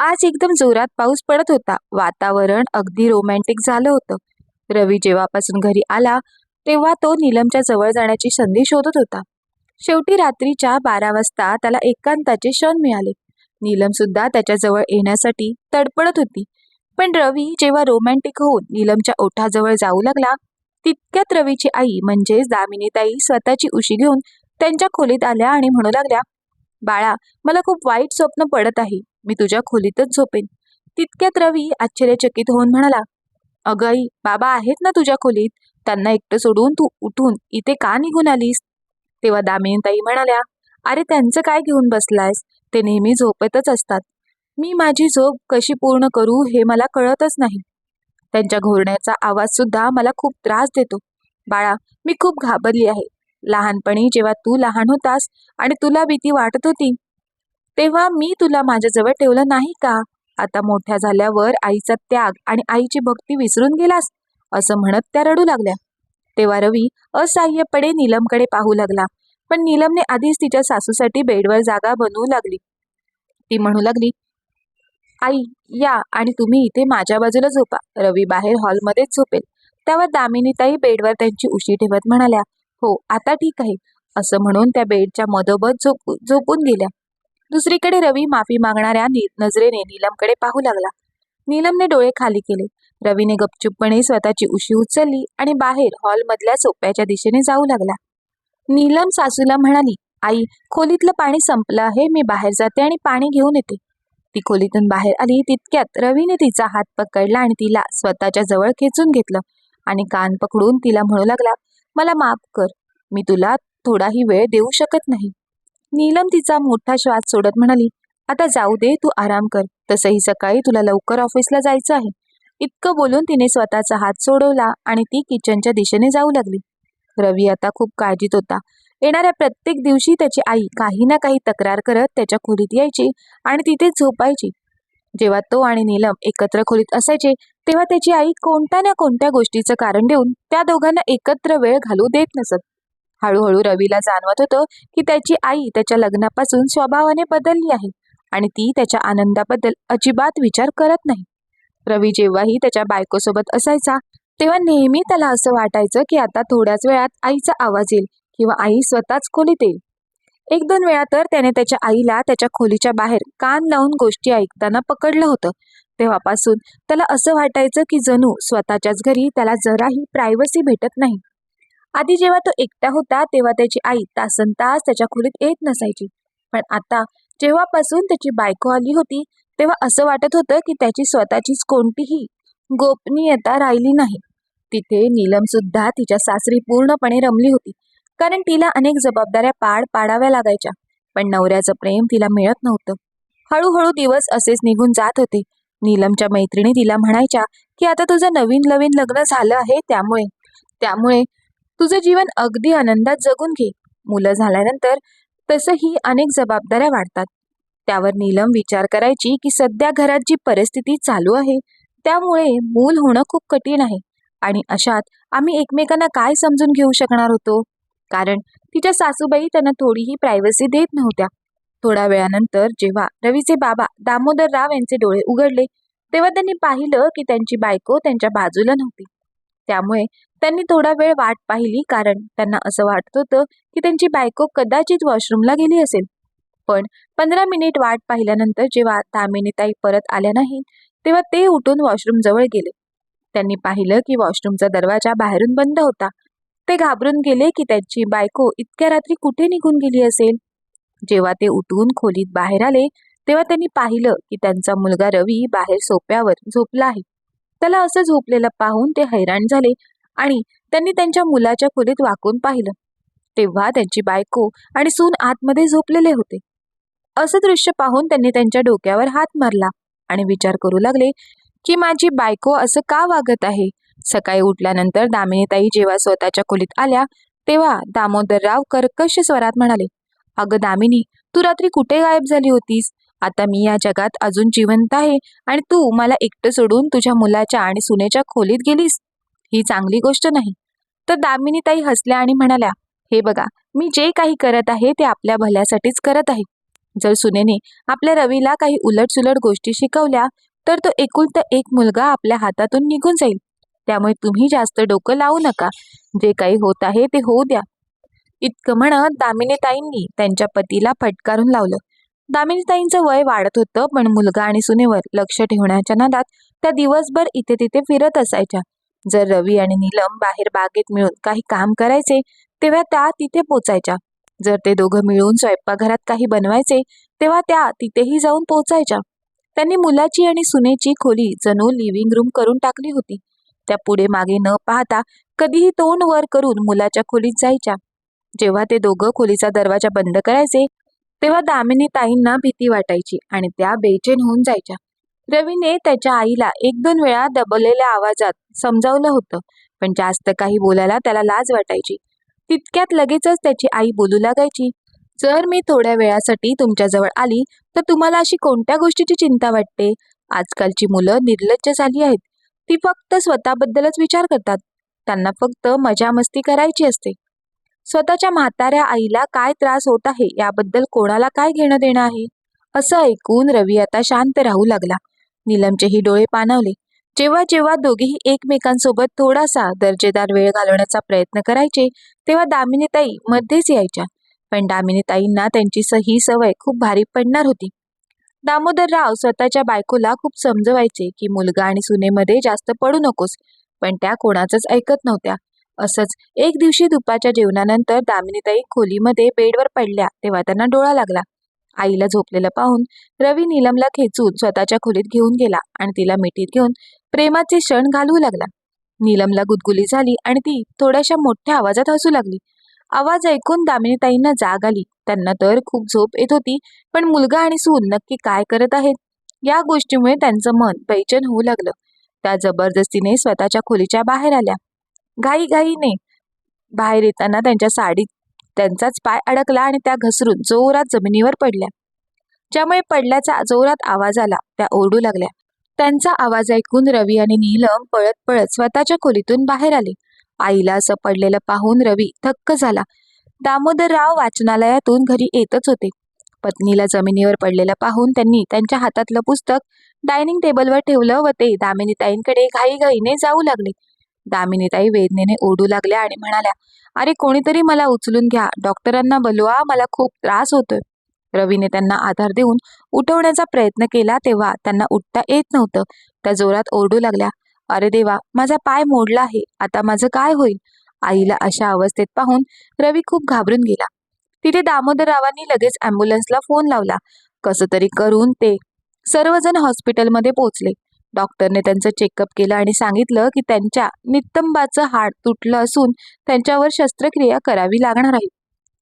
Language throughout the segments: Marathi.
आज एकदम जोरात पाऊस पडत होता. वातावरण अगदी रोमॅन्टिक झालं होतं. रवी जेव्हापासून घरी आला तेव्हा तो नीलमच्या जवळ जाण्याची संधी शोधत होता. शेवटी रात्रीच्या बारा वाजता त्याला एकांताचे क्षण मिळाले. नीलम सुद्धा त्याच्याजवळ येण्यासाठी तडपडत होती. पण रवी जेव्हा रोमॅन्टिक होऊन नीलमच्या ओठाजवळ जाऊ लागला तितक्यात रवीची आई म्हणजेच दामिनीताई स्वतःची उशी घेऊन त्यांच्या खोलीत आल्या आणि म्हणू लागल्या बाळा मला खूप वाईट स्वप्न पडत आहे. मी तुझ्या खोलीतच झोपेन. तितक्यात रवी आश्चर्यचकित होऊन म्हणाला अगं बाबा आहेत ना तुझ्या खोलीत? त्यांना एकटं सोडून तू उठून इथे का निघून आलीस? तेव्हा दामिनीताई म्हणाल्या अरे त्यांचं काय घेऊन बसलायस? ते नेहमी झोपतच असतात. मी माझी झोप कशी पूर्ण करू हे मला कळतच नाही. त्यांच्या घोरण्याचा आवाज सुद्धा मला खूप त्रास देतो. बाळा मी खूप घाबरली आहे. लहानपणी जेव्हा तू लहान होतास आणि तुला भीती वाटत होती तेव्हा मी तुला माझ्याजवळ ठेवलं नाही का? आता मोठ्या झाल्यावर आईचा त्याग आणि आईची भक्ती विसरून गेलास? असं म्हणत त्या रडू लागल्या. तेव्हा रवी असहाय्यपणे नीलमकडे पाहू लागला. पण नीलमने आधीच तिच्या सासूसाठी बेडवर जागा बनवू लागली. ती म्हणू लागली आई या आणि तुम्ही इथे माझ्या बाजूला झोपा. रवी बाहेर हॉलमध्येच झोपेल. त्यावर दामिनीताई बेडवर त्यांची उशी ठेवत म्हणाल्या हो आता ठीक आहे. असं म्हणून त्या बेडच्या मधोमध झोप झोपून गेल्या. दुसरीकडे रवी माफी मागणाऱ्या नि नजरेने नीलमकडे पाहू लागला. नीलमने डोळे खाली केले. रवीने गपचूपपणे स्वतःची उशी उचलली आणि बाहेर हॉलमधल्या सोप्याच्या दिशेने जाऊ लागला. नीलम सासूला म्हणाली आई खोलीतलं पाणी संपलं आहे मी बाहेर जाते आणि पाणी घेऊन येते. ती खोलीतून बाहेर आली तितक्यात रवीने तिचा हात पकडला आणि तिला स्वतःच्या जवळ खेचून घेतलं आणि कान पकडून तिला म्हणू लागला मला माफ कर मी तुला थोडाही वेळ देऊ शकत नाही. नीलम तिचा मोठा श्वास सोडत म्हणाली आता जाऊ दे तू आराम कर. तसंही सकाळी तुला लवकर ऑफिसला जायचं आहे. इतकं बोलून तिने स्वतःचा हात सोडवला आणि ती किचनच्या दिशेने जाऊ लागली. रवी आता खूप काळजीत होता. येणाऱ्या प्रत्येक दिवशी त्याची आई काही ना काही तक्रार करत त्याच्या खोलीत यायची आणि तिथे झोपायची. जेव्हा तो आणि नीलम एकत्र खोलीत असायचे तेव्हा त्याची आई कोणत्या ना कोणत्या गोष्टीचं कारण देऊन त्या दोघांना एकत्र वेळ घालू देत नसत. हळूहळू रवीला जाणवत होतं की त्याची आई त्याच्या लग्नापासून स्वभावाने बदलली आहे आणि ती त्याच्या आनंदाबद्दल अजिबात विचार करत नाही. रवी जेव्हाही त्याच्या बायकोसोबत असायचा तेव्हा नेहमी त्याला असं वाटायचं की आता थोड्याच वेळात आईचा आवाज येईल किंवा आई स्वतःच खोलीत येईल. एक दोन वेळा तर त्याने त्याच्या आईला त्याच्या खोलीच्या बाहेर कान लावून गोष्टी ऐकताना पकडलं होतं. तेव्हापासून त्याला असं वाटायचं की जणू स्वतःच्याच घरी त्याला जराही प्रायव्हसी भेटत नाही. आधी जेव्हा तो एकटा होता तेव्हा त्याची आई तासन तास त्याच्या खोलीत येत नसायची. पण आता जेव्हापासून त्याची बायको आली होती तेव्हा असं वाटत होतं की त्याची स्वतःचीच कोणतीही गोपनीयता राहिली नाही. तिथे नीलम सुद्धा तिच्या सासरी पूर्णपणे रमली होती कारण तिला अनेक जबाबदाऱ्या पाड पाडाव्या लागायच्या पण नवऱ्याचं प्रेम तिला मिळत नव्हतं. हळूहळू दिवस असेच निघून जात होते. नीलमच्या मैत्रिणी तिला म्हणायच्या की आता तुझं नवीन नवीन लग्न झालं आहे त्यामुळे त्यामुळे तुझं जीवन अगदी आनंदात जगून घे. मुलं झाल्यानंतर तसंही अनेक जबाबदाऱ्या वाढतात. त्यावर नीलम विचार करायची की सध्या घरात जी परिस्थिती चालू आहे त्यामुळे मूल होणं खूप कठीण आहे. आणि अशात आम्ही एकमेकांना काय समजून घेऊ शकणार होतो? कारण तिच्या सासूबाई त्यांना थोडीही प्रायव्हसी देत नव्हत्या. थोड्या वेळानंतर जेव्हा रवीचे बाबा दामोदर राव यांचे डोळे उघडले तेव्हा त्यांनी पाहिलं की त्यांची बायको त्यांच्या बाजूला नव्हती. त्यामुळे त्यांनी थोडा वेळ वाट पाहिली कारण त्यांना असं वाटत होतं की त्यांची बायको कदाचित वॉशरूमला गेली असेल. पण पंधरा मिनिट वाट पाहिल्यानंतर जेव्हा तामिनीताई परत आल्या नाही तेव्हा ते उठून वॉशरूम जवळ गेले. त्यांनी पाहिलं की वॉशरूमचा दरवाजा बाहेरून बंद होता. ते घाबरून गेले की त्यांची बायको इतक्या रात्री कुठे निघून गेली असेल? जेव्हा ते उठून खोलीत बाहेर आले तेव्हा त्यांनी पाहिलं की त्यांचा मुलगा रवी बाहेर सोप्यावर झोपला आहे. त्याला असं झोपलेलं पाहून ते हैराण झाले आणि त्यांनी त्यांच्या मुलाच्या खोलीत वाकून पाहिलं. तेव्हा त्यांची बायको आणि सून आतमध्ये झोपलेले होते. असं दृश्य पाहून त्यांनी त्यांच्या डोक्यावर हात मारला आणि विचार करू लागले की माझी बायको असं का वागत आहे? सकाळी उठल्यानंतर दामिनीताई जेव्हा स्वतःच्या खोलीत आल्या तेव्हा दामोदरराव कर्कश स्वरात म्हणाले अगं दामिनी तू रात्री कुठे गायब झाली होतीस? आता मी या जगात अजून जिवंत आहे आणि तू मला एकटं सोडून तुझ्या मुलाच्या आणि सुनेच्या खोलीत गेलीस. ही चांगली गोष्ट नाही. तर दामिनीताई हसल्या आणि म्हणाल्या हे बघा मी जे काही करत आहे ते आपल्या भल्यासाठीच करत आहे. जर सुनेने आपल्या रवीला काही उलटसुलट गोष्टी शिकवल्या तर तो एकुलता एक मुलगा आपल्या हातातून निघून जाईल. त्यामुळे तुम्ही जास्त डोकं लावू नका. जे काही होत आहे ते होऊ द्या. इतकं म्हणत दामिनीताईंनी त्यांच्या पतीला फटकारून लावलं. दामिनीताईंचं वय वाढत होतं पण मुलगा आणि सुनेवर लक्ष ठेवण्याच्या नादात त्या दिवसभर इथे तिथे फिरत असायच्या. जर रवी आणि नीलम बाहेर बागेत मिळून काही काम करायचे तेव्हा त्या तिथे पोचायच्या. जर ते दोघं मिळून स्वयंपाकघरात काही बनवायचे तेव्हा त्या तिथेही जाऊन पोचायच्या. त्यांनी मुलाची आणि सुनेची खोली जणू लिव्हिंग रूम करून टाकली होती. त्या पुढे मागे न पाहता कधीही तोंड वर करून मुलाच्या खोलीत जायच्या. जेव्हा ते दोघं खोलीचा दरवाजा बंद करायचे तेव्हा दामिनी ताईंना भीती वाटायची आणि त्या बेचैन होऊन जायच्या. रवीने त्याच्या आईला एक दोन वेळा दबलेल्या आवाजात समजावलं होतं पण जास्त काही बोलायला त्याला लाज वाटायची. तितक्यात लगेचच त्याची आई बोलू लागायची जर मी थोड्या वेळासाठी तुमच्याजवळ आली तर तुम्हाला अशी कोणत्या गोष्टीची चिंता वाटते? आजकालची मुलं निर्लज्ज झाली आहेत. ती फक्त स्वतःबद्दलच विचार करतात. त्यांना फक्त मजा मस्ती करायची असते. स्वतःच्या म्हाताऱ्या आईला काय त्रास होत आहे? याबद्दल कोणाला काय घेणं देणं आहे? असं ऐकून रवी आता शांत राहू लागला. नीलमचेही डोळे पाणवले. जेव्हा जेव्हा दोघेही एकमेकांसोबत थोडासा दर्जेदार वेळ घालवण्याचा प्रयत्न करायचे तेव्हा दामिनीताई मध्येच यायच्या. पण दामिनीताईंना त्यांची ही सवय खूप भारी पडणार होती. दामोदरराव स्वतःच्या बायकोला खूप समजवायचे की मुलगा आणि सुनेमध्ये जास्त पडू नकोस पण त्या कोणाचंच ऐकत नव्हत्या. असंच एक दिवशी दुपारच्या जेवणानंतर दामिनीताई खोलीमध्ये बेडवर पडल्या तेव्हा त्यांना डोळा लागला. आईला झोपलेलं पाहून रवी नीलमला खेचून स्वतःच्या खोलीत घेऊन गेला आणि तिला मिठीत घेऊन प्रेमाचे क्षण घालवू लागला. नीलमला गुदगुली झाली आणि ती थोड्याशा मोठ्या आवाजात हसू लागली. आवाज ऐकून दामिनीताईंना जाग आली. त्यांना तर खूप झोप येत होती पण मुलगा आणि सून नक्की काय करत आहेत? या गोष्टीमुळे त्यांचं मन बैचन होऊ लागलं. त्या जबरदस्तीने स्वतःच्या खोलीच्या बाहेर आल्या. घाई घाईने बाहेर येताना त्यांच्या साडीत त्यांचाच पाय अडकला आणि त्या घसरून जोरात जमिनीवर पडल्या. ज्यामुळे पडल्याचा जोरात आवाज आला त्या ओरडू लागल्या. त्यांचा आवाज ऐकून रवी आणि नीलम पळत पळत स्वतःच्या खोलीतून बाहेर आले. आईला असं पडलेलं पाहून रवी थक्क झाला. दामोदरराव वाचनालयातून घरी येतच होते. पत्नीला जमिनीवर पडलेलं पाहून त्यांनी त्यांच्या हातातलं पुस्तक डायनिंग टेबलवर ठेवलं व ते दामिनीताईंकडे घाईघाईने जाऊ लागले. दामिनीताई वेदनेने ओढू लागल्या आणि म्हणाल्या अरे कोणीतरी मला उचलून घ्या. डॉक्टरांना बोलवा. मला खूप त्रास होतोय. रवीने त्यांना आधार देऊन उठवण्याचा प्रयत्न केला तेव्हा त्यांना उठता येत नव्हतं. त्या जोरात ओरडू लागल्या अरे देवा माझा पाय मोडला आहे. आता माझं काय होईल? आईला अशा अवस्थेत पाहून रवी खूप घाबरून गेला. तिथे दामोदररावांनी लगेच अँब्युलन्सला फोन लावला. कसं तरी करून ते सर्वजण हॉस्पिटलमध्ये पोहोचले. डॉक्टरने त्यांचं चेकअप केलं आणि सांगितलं की त्यांच्या नितंबाचं हाड तुटलं असून त्यांच्यावर शस्त्रक्रिया करावी लागणार आहे.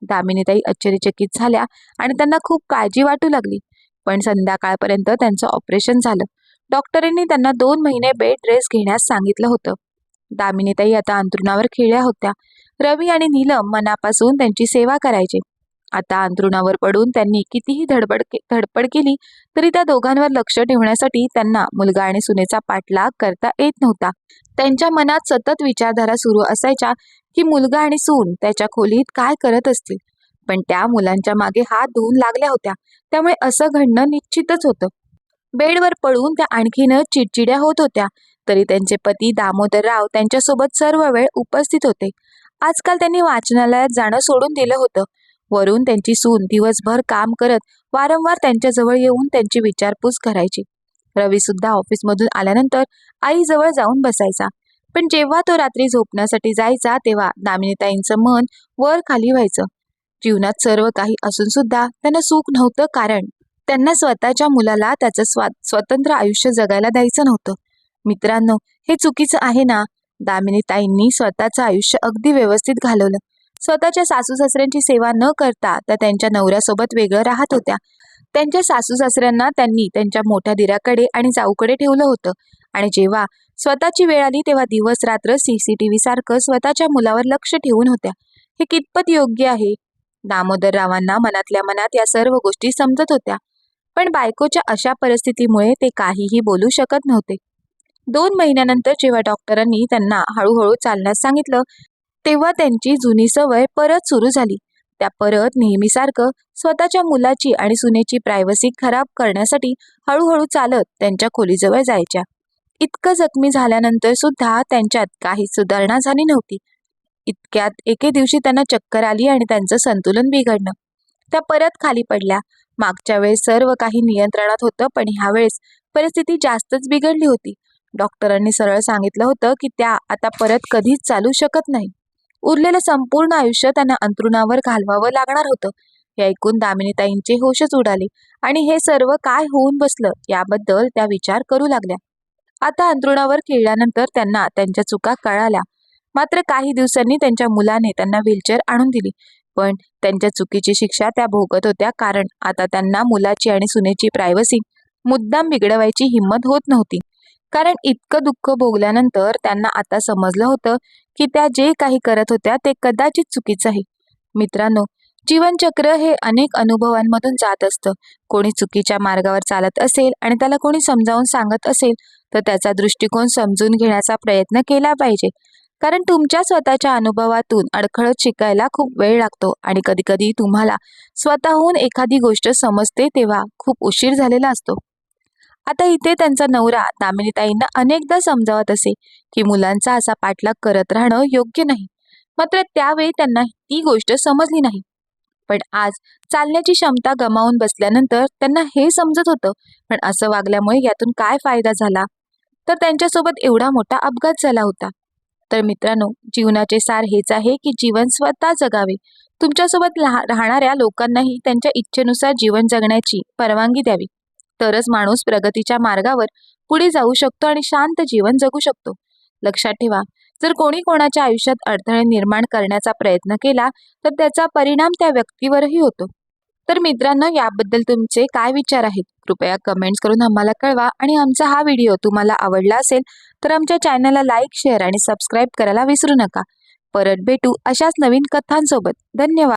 दामिनीताई आश्चर्यचकित झाल्या आणि त्यांना खूप काळजी वाटू लागली. पण संध्याकाळपर्यंत त्यांचं ऑपरेशन झालं. डॉक्टरांनी त्यांना दोन महिने बेड रेस्ट घेण्यास सांगितलं होतं. दामिनीताई आता अंथरुणावर खिळल्या होत्या. रवी आणि नीलम मनापासून त्यांची सेवा करायचे. आता अंथरुणावर पडून त्यांनी कितीही धडपड के- धडपड केली तरी त्या दोघांवर लक्ष ठेवण्यासाठी त्यांना मुलगा आणि सुनेचा पाठलाग करता येत नव्हता. त्यांच्या मनात सतत विचारधारा सुरू असायच्या की मुलगा आणि सून त्याच्या खोलीत काय करत असतील. पण त्या मुलांच्या मागे हात धुवून लागल्या होत्या त्यामुळे असं घडणं निश्चितच होतं. बेडवर पळून त्या आणखीनच चिडचिड्या होत होत्या तरी त्यांचे पती दामोदरराव त्यांच्यासोबत सर्व वेळ उपस्थित होते. आजकाल त्यांनी वाचनालयात जाणं सोडून दिलं होतं. वरून त्यांची सून दिवसभर काम करत वारंवार त्यांच्याजवळ येऊन त्यांची विचारपूस करायची. रवी सुद्धा ऑफिसमधून आल्यानंतर आईजवळ जाऊन बसायचा. पण जेव्हा तो रात्री झोपण्यासाठी जायचा तेव्हा दामिनीताईंचं मन वर खाली व्हायचं. जीवनात सर्व काही असून सुद्धा त्यांना सुख नव्हतं कारण त्यांना स्वतःच्या मुलाला त्याचं स्वा स्वतंत्र आयुष्य जगायला द्यायचं नव्हतं. मित्रांनो हे चुकीचं आहे ना? दामिनीताईंनी स्वतःचं आयुष्य अगदी व्यवस्थित घालवलं. स्वतःच्या सासू सासऱ्यांची सेवा न करता त्या त्यांच्या नवऱ्यासोबत वेगळं राहत होत्या. त्यांच्या सासू सासऱ्यांना त्यांनी त्यांच्या मोठ्या दिराकडे आणि जाऊकडे ठेवलं होतं. आणि जेव्हा स्वतःची वेळ आली तेव्हा दिवस रात्र सीसीटीव्ही सारखं स्वतःच्या मुलावर लक्ष ठेवून होत्या. हे कितपत योग्य आहे? दामोदर रावांना मनातल्या मनात या सर्व गोष्टी समजत होत्या. पण बायकोच्या अशा परिस्थितीमुळे ते काहीही बोलू शकत नव्हते. दोन महिन्यानंतर जेव्हा डॉक्टरांनी त्यांना हळूहळू चालण्यास सांगितलं तेव्हा त्यांची जुनी सवय परत सुरू झाली. त्या परत नेहमीसारखं स्वतःच्या मुलाची आणि सुनेची प्रायव्हसी खराब करण्यासाठी हळूहळू चालत त्यांच्या खोलीजवळ जायच्या. इतकं जखमी झाल्यानंतर सुद्धा त्यांच्यात काही सुधारणा झाली नव्हती. इतक्यात एके दिवशी त्यांना चक्कर आली आणि त्यांचं संतुलन बिघडणं त्या परत खाली पडल्या. मागच्या वेळेस सर्व काही नियंत्रणात होतं पण ह्यावेळेस परिस्थिती जास्तच बिघडली होती. डॉक्टरांनी सरळ सांगितलं होतं की त्या आता परत कधीच चालू शकत नाही. उरलेलं संपूर्ण आयुष्य त्यांना अंथरुणावर घालवावं लागणार होतं. हे ऐकून दामिनीताईंचे होशच उडाले आणि हे सर्व काय होऊन बसलं याबद्दल त्या विचार करू लागल्या. आता अंथरुणावर खेळल्यानंतर त्यांना त्यांच्या चुका कळाल्या. मात्र काही दिवसांनी त्यांच्या मुलाने त्यांना व्हीलचेअर आणून दिली. पण त्यांच्या चुकीची शिक्षा त्या भोगत होत्या कारण आता त्यांना मुलाची आणि सुनेची प्रायव्हसी मुद्दाम बिघडवायची हिंमत होत नव्हती. कारण इतकं दुःख भोगल्यानंतर त्यांना आता समजलं होतं की त्या जे काही करत होत्या ते कदाचित चुकीचं आहे. मित्रांनो जीवनचक्र हे अनेक अनुभवांमधून जात असतं. कोणी चुकीच्या मार्गावर चालत असेल आणि त्याला कोणी समजावून सांगत असेल तर त्याचा दृष्टिकोन समजून घेण्याचा प्रयत्न केला पाहिजे. कारण तुमच्या स्वतःच्या अनुभवातून अडखळत शिकायला खूप वेळ लागतो आणि कधीकधी तुम्हाला स्वतःहून एखादी गोष्ट समजते तेव्हा खूप उशीर झालेला असतो. आता इथे त्यांचा नवरा दामिनीताईंना अनेकदा समजावत असे की मुलांचा असा पाठलाग करत राहणं योग्य नाही. मात्र त्यावेळी त्यांना ती गोष्ट समजली नाही. पण आज चालण्याची क्षमता गमावून बसल्यानंतर त्यांना हे समजत होतं पण असं वागल्यामुळे यातून काय फायदा झाला? तर त्यांच्यासोबत एवढा मोठा अपघात झाला होता. तर मित्रांनो जीवनाचे सार हेच आहे की जीवन स्वतः जगावे. तुमच्यासोबत राहणाऱ्या लोकांनाही त्यांच्या इच्छेनुसार जीवन जगण्याची परवानगी द्यावी. तरच माणूस प्रगतीच्या मार्गावर पुढे जाऊ शकतो आणि शांत जीवन जगू शकतो. लक्षात ठेवा जर कोणी कोणाच्या आयुष्यात अडथळे निर्माण करण्याचा प्रयत्न केला तर त्याचा परिणाम त्या व्यक्तीवरही होतो. तर मित्रांनो याबद्दल तुमचे काय विचार आहेत? कृपया कमेंट्स करून आम्हाला कळवा आणि आमचा हा व्हिडिओ तुम्हाला आवडला असेल तर आमच्या चॅनलला लाईक शेअर आणि सबस्क्राईब करायला विसरू नका. परत भेटू अशाच नवीन कथांसोबत. धन्यवाद.